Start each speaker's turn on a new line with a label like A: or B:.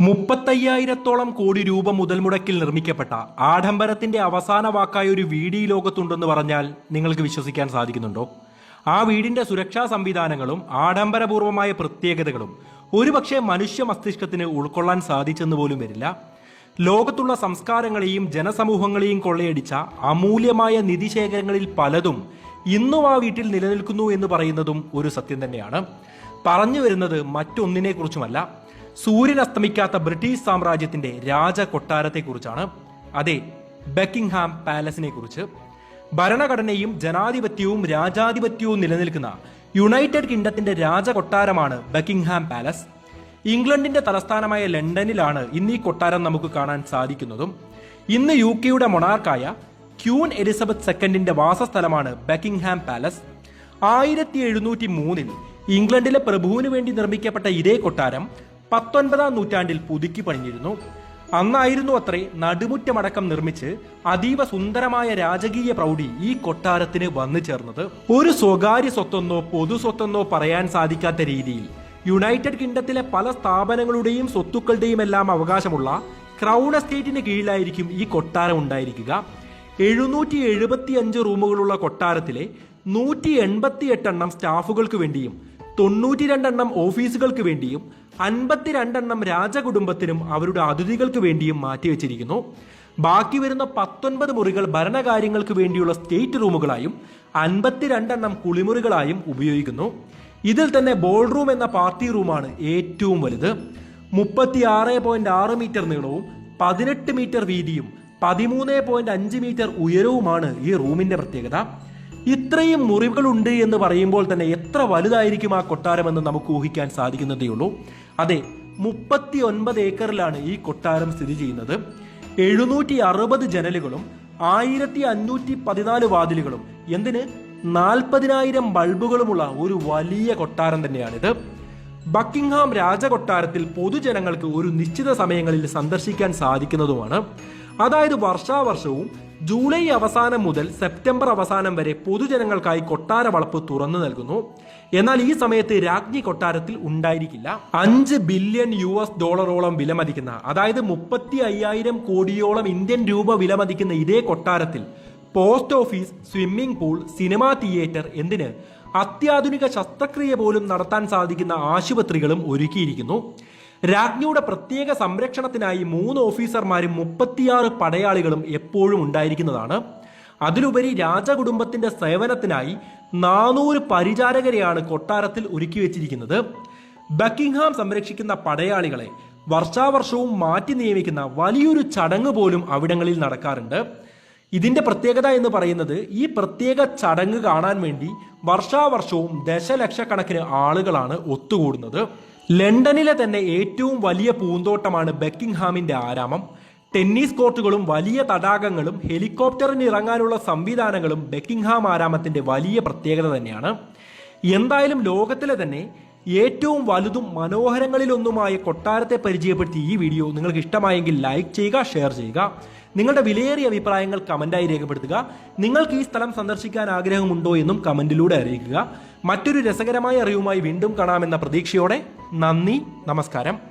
A: മുപ്പത്തയ്യായിരത്തോളം കോടി രൂപ മുതൽ മുടക്കിൽ നിർമ്മിക്കപ്പെട്ട ആഡംബരത്തിന്റെ അവസാന വാക്കായ ഒരു വീടി ലോകത്തുണ്ടെന്ന് പറഞ്ഞാൽ നിങ്ങൾക്ക് വിശ്വസിക്കാൻ സാധിക്കുന്നുണ്ടോ? ആ വീടിന്റെ സുരക്ഷാ സംവിധാനങ്ങളും ആഡംബരപൂർവമായ പ്രത്യേകതകളും ഒരുപക്ഷെ മനുഷ്യ മസ്തിഷ്കത്തിന് ഉൾക്കൊള്ളാൻ സാധിച്ചെന്ന് പോലും വരില്ല. ലോകത്തുള്ള സംസ്കാരങ്ങളെയും ജനസമൂഹങ്ങളെയും കൊള്ളയടിച്ച അമൂല്യമായ നിധിശേഖരങ്ങളിൽ പലതും ഇന്നും ആ വീട്ടിൽ നിലനിൽക്കുന്നു എന്ന് പറയുന്നതും ഒരു സത്യം തന്നെയാണ്. പറഞ്ഞു വരുന്നത് മറ്റൊന്നിനെ കുറിച്ചുമല്ല സൂര്യൻ അസ്തമിക്കാത്ത ബ്രിട്ടീഷ് സാമ്രാജ്യത്തിന്റെ രാജ കൊട്ടാരത്തെക്കുറിച്ചാണ് അതെ ബക്കിംഗ്ഹാം പാലസിനെ കുറിച്ച് ഭരണഘടനയും ജനാധിപത്യവും രാജാധിപത്യവും നിലനിൽക്കുന്ന യുണൈറ്റഡ് കിങ്ഡത്തിന്റെ രാജകൊട്ടാരമാണ് ബക്കിംഗ്ഹാം പാലസ്. ഇംഗ്ലണ്ടിന്റെ തലസ്ഥാനമായ ലണ്ടനിലാണ് ഇന്ന് ഈ കൊട്ടാരം നമുക്ക് കാണാൻ സാധിക്കുന്നതും. ഇന്ന് യു കെയുടെ മൊണാർക്കായ ക്യൂൻ എലിസബത്ത് സെക്കൻഡിന്റെ വാസസ്ഥലമാണ് ബക്കിംഗ്ഹാം പാലസ്. ആയിരത്തി എഴുന്നൂറ്റി മൂന്നിൽ ഇംഗ്ലണ്ടിലെ പ്രഭുവിന് വേണ്ടി നിർമ്മിക്കപ്പെട്ട ഇതേ കൊട്ടാരം പത്തൊൻപതാം നൂറ്റാണ്ടിൽ പുതുക്കി പണിഞ്ഞിരുന്നു. അന്നായിരുന്നു അത്രേ നടുമുറ്റമടക്കം നിർമ്മിച്ച് അതീവ സുന്ദരമായ രാജകീയ പ്രൗഢി ഈ കൊട്ടാരത്തിന് വന്നു ചേർന്നത്. ഒരു സ്വകാര്യ സ്വത്തെന്നോ പൊതു സ്വത്തെന്നോ പറയാൻ സാധിക്കാത്ത രീതിയിൽ യുണൈറ്റഡ് കിങ്ഡത്തിലെ പല സ്ഥാപനങ്ങളുടെയും സ്വത്തുക്കളുടെയും എല്ലാം അവകാശമുള്ള ക്രൗൺ എസ്റ്റേറ്റിന് കീഴിലായിരിക്കും ഈ കൊട്ടാരം ഉണ്ടായിരിക്കുക. എഴുന്നൂറ്റി എഴുപത്തി അഞ്ച് റൂമുകളുള്ള കൊട്ടാരത്തിലെ നൂറ്റി എൺപത്തി എട്ടെണ്ണം സ്റ്റാഫുകൾക്ക് വേണ്ടിയും തൊണ്ണൂറ്റി രണ്ടെണ്ണം ഓഫീസുകൾക്ക് വേണ്ടിയും അൻപത്തിരണ്ടെണ്ണം രാജകുടുംബത്തിനും അവരുടെ അതിഥികൾക്ക് വേണ്ടിയും മാറ്റിവെച്ചിരിക്കുന്നു. ബാക്കി വരുന്ന പത്തൊൻപത് മുറികൾ ഭരണകാര്യങ്ങൾക്ക് വേണ്ടിയുള്ള സ്റ്റേറ്റ് റൂമുകളായും അൻപത്തിരണ്ടെണ്ണം കുളിമുറികളായും ഉപയോഗിക്കുന്നു. ഇതിൽ തന്നെ ബോൾ റൂം എന്ന പാർട്ടി റൂമാണ് ഏറ്റവും വലുത്. മുപ്പത്തി ആറ് പോയിന്റ് ആറ് മീറ്റർ നീളവും പതിനെട്ട് മീറ്റർ വീതിയും പതിമൂന്ന് പോയിന്റ് അഞ്ച് മീറ്റർ ഉയരവുമാണ് ഈ റൂമിന്റെ പ്രത്യേകത. ഇത്രയും മുറിവുകളുണ്ട് എന്ന് പറയുമ്പോൾ തന്നെ എത്ര വലുതായിരിക്കും ആ കൊട്ടാരമെന്ന് നമുക്ക് ഊഹിക്കാൻ സാധിക്കുന്നതേയുള്ളൂ അതെ മുപ്പത്തി ഒൻപത് ഏക്കറിലാണ് ഈ കൊട്ടാരം സ്ഥിതി ചെയ്യുന്നത്. എഴുന്നൂറ്റി അറുപത് ജനലുകളും ആയിരത്തി അഞ്ഞൂറ്റി പതിനാല് വാതിലുകളും എന്തിന് നാൽപ്പതിനായിരം ബൾബുകളുമുള്ള ഒരു വലിയ കൊട്ടാരം തന്നെയാണിത്. ബക്കിംഗ്ഹാം രാജകൊട്ടാരത്തിൽ പൊതുജനങ്ങൾക്ക് ഒരു നിശ്ചിത സമയങ്ങളിൽ സന്ദർശിക്കാൻ സാധിക്കുന്നതുമാണ്. അതായത് വർഷാവർഷവും ജൂലൈ അവസാനം മുതൽ സെപ്റ്റംബർ അവസാനം വരെ പൊതുജനങ്ങൾക്കായി കൊട്ടാര വളപ്പ് തുറന്നു നൽകുന്നു. എന്നാൽ ഈ സമയത്ത് രാജ്ഞി കൊട്ടാരത്തിൽ ഉണ്ടായിരിക്കില്ല. അഞ്ച് ബില്യൺ യു എസ് ഡോളറോളം വിലമതിക്കുന്ന അതായത് മുപ്പത്തി അയ്യായിരം കോടിയോളം ഇന്ത്യൻ രൂപ വിലമതിക്കുന്ന ഇതേ കൊട്ടാരത്തിൽ post office swimming pool cinema theatre എന്തിന് അത്യാധുനിക ശസ്ത്രക്രിയ പോലും നടത്താൻ സാധിക്കുന്ന ആശുപത്രികളും ഒരുക്കിയിരിക്കുന്നു. രാജ്ഞിയുടെ പ്രത്യേക സംരക്ഷണത്തിനായി മൂന്ന് ഓഫീസർമാരും മുപ്പത്തിയാറ് പടയാളികളും എപ്പോഴും ഉണ്ടായിരിക്കുന്നതാണ്. അതിലുപരി രാജകുടുംബത്തിന്റെ സേവനത്തിനായി നാനൂറ് പരിചാരകരെയാണ് കൊട്ടാരത്തിൽ ഒരുക്കി വെച്ചിരിക്കുന്നത്. ബക്കിംഗ്ഹാം സംരക്ഷിക്കുന്ന പടയാളികളെ വർഷാവർഷവും മാറ്റി നിയമിക്കുന്ന വലിയൊരു ചടങ്ങ് പോലും അവിടങ്ങളിൽ നടക്കാറുണ്ട്. ഇതിന്റെ പ്രത്യേകത എന്ന് പറയുന്നത് ഈ പ്രത്യേക ചടങ്ങ് കാണാൻ വേണ്ടി വർഷാവർഷവും ദശലക്ഷക്കണക്കിന് ആളുകളാണ് ഒത്തുകൂടുന്നത്. ലണ്ടനിലെ തന്നെ ഏറ്റവും വലിയ പൂന്തോട്ടമാണ് ബക്കിംഗ്ഹാമിന്റെ ആരാമം. ടെന്നീസ് കോർട്ടുകളും വലിയ തടാകങ്ങളും ഹെലികോപ്റ്ററിന് ഇറങ്ങാനുള്ള സംവിധാനങ്ങളും ബക്കിംഗ്ഹാം ആരാമത്തിന്റെ വലിയ പ്രത്യേകത തന്നെയാണ്. എന്തായാലും ലോകത്തിലെ തന്നെ ഏറ്റവും വലുതും മനോഹരങ്ങളിലൊന്നുമായ കൊട്ടാരത്തെ പരിചയപ്പെടുത്തി ഈ വീഡിയോ നിങ്ങൾക്ക് ഇഷ്ടമായെങ്കിൽ ലൈക്ക് ചെയ്യുക ഷെയർ ചെയ്യുക. നിങ്ങളുടെ വിലയേറിയ അഭിപ്രായങ്ങൾ കമന്റായി രേഖപ്പെടുത്തുക. നിങ്ങൾക്ക് ഈ സ്ഥലം സന്ദർശിക്കാൻ ആഗ്രഹമുണ്ടോ എന്നും കമന്റിലൂടെ അറിയിക്കുക. മറ്റൊരു രസകരമായ അറിവുമായി വീണ്ടും കാണാമെന്ന പ്രതീക്ഷയോടെ നന്ദി നമസ്കാരം.